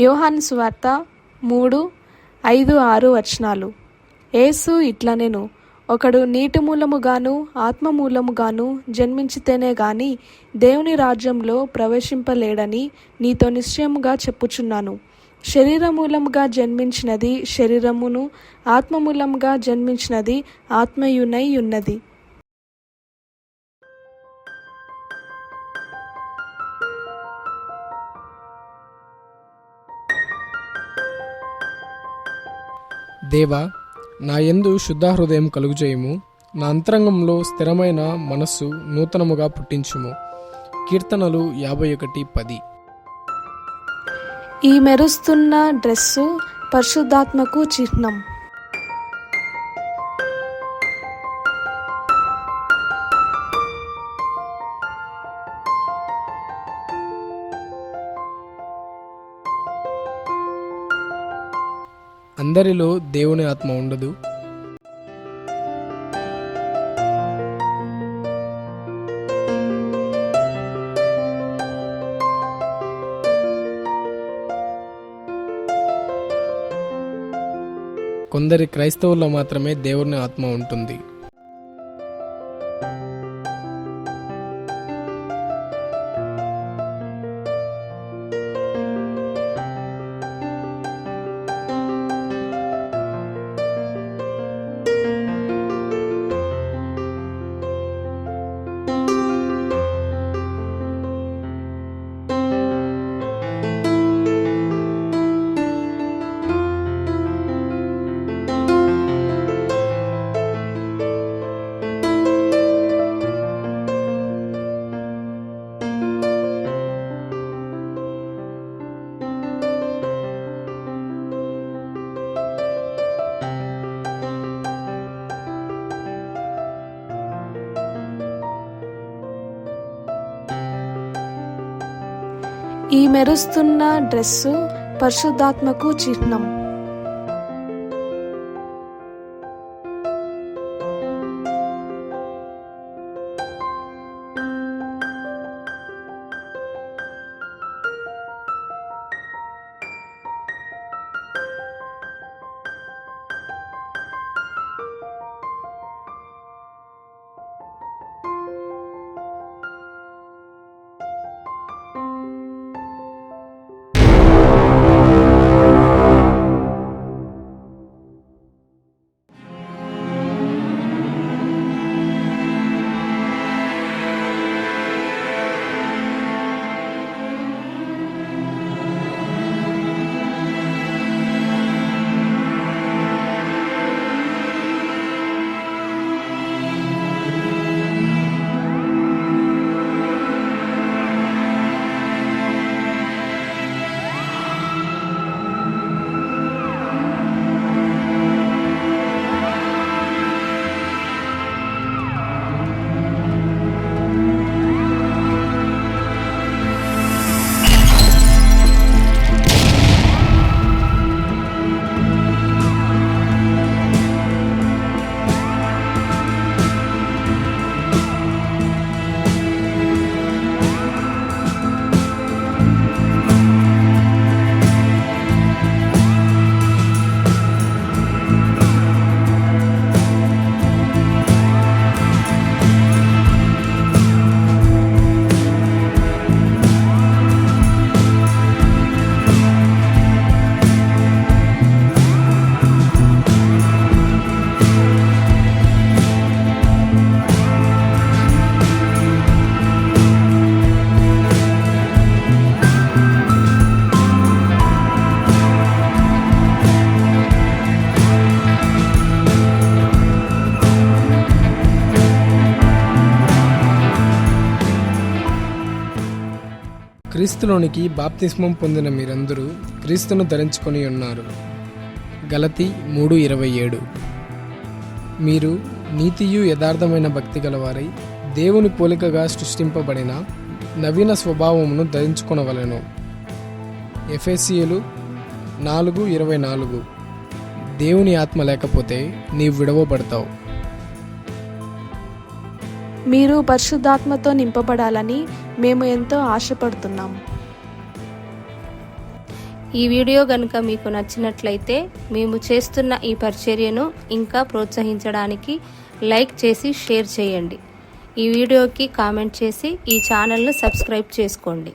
యోహాను సువార్త మూడు ఐదు ఆరు వచనాలు. ఏసు ఇట్లా నేను ఒకడు నీటి మూలముగాను ఆత్మ మూలముగాను జన్మించితేనే గాని దేవుని రాజ్యంలో ప్రవేశింపలేడని నీతో నిశ్చయముగా చెప్పుచున్నాను. శరీర మూలముగా జన్మించినది శరీరమును ఆత్మమూలముగా జన్మించినది ఆత్మయునై ఉన్నది. దేవా నా ఎందు శుద్ధ హృదయం కలుగుజేయము. నా అంతరంగంలో స్థిరమైన మనస్సు నూతనముగా పుట్టించుము. కీర్తనలు యాభై ఒకటి పది. ఈ మెరుస్తున్న డ్రెస్సు పరిశుద్ధాత్మకు చిహ్నం. అందరిలో దేవుని ఆత్మ ఉండదు. కొందరి క్రైస్తవుల్లో మాత్రమే దేవుని ఆత్మ ఉంటుంది. ఈ మెరుస్తున్న డ్రెస్సు పరిశుద్ధాత్మకు చిహ్నం. క్రీస్తులోనికి బాప్తిస్మం పొందిన మీరందరూ క్రీస్తును ధరించుకొని ఉన్నారు. గలతి మూడు ఇరవై ఏడు. మీరు నీతియు యథార్థమైన భక్తి గలవారై దేవుని పోలికగా సృష్టింపబడిన నవీన స్వభావమును ధరించుకొనవలెను. ఎఫ్ఎస్సియలు నాలుగు ఇరవై నాలుగు. దేవుని ఆత్మ లేకపోతే నీవు విడవబడతావు. మీరు పరిశుద్ధాత్మతో నింపబడాలని మేము ఎంతో ఆశపడుతున్నాం. ఈ వీడియో కనుక మీకు నచ్చినట్లయితే మేము చేస్తున్న ఈ పరిచర్యను ఇంకా ప్రోత్సహించడానికి లైక్ చేసి షేర్ చేయండి. ఈ వీడియోకి కామెంట్ చేసి ఈ ఛానల్ను సబ్స్క్రైబ్ చేసుకోండి.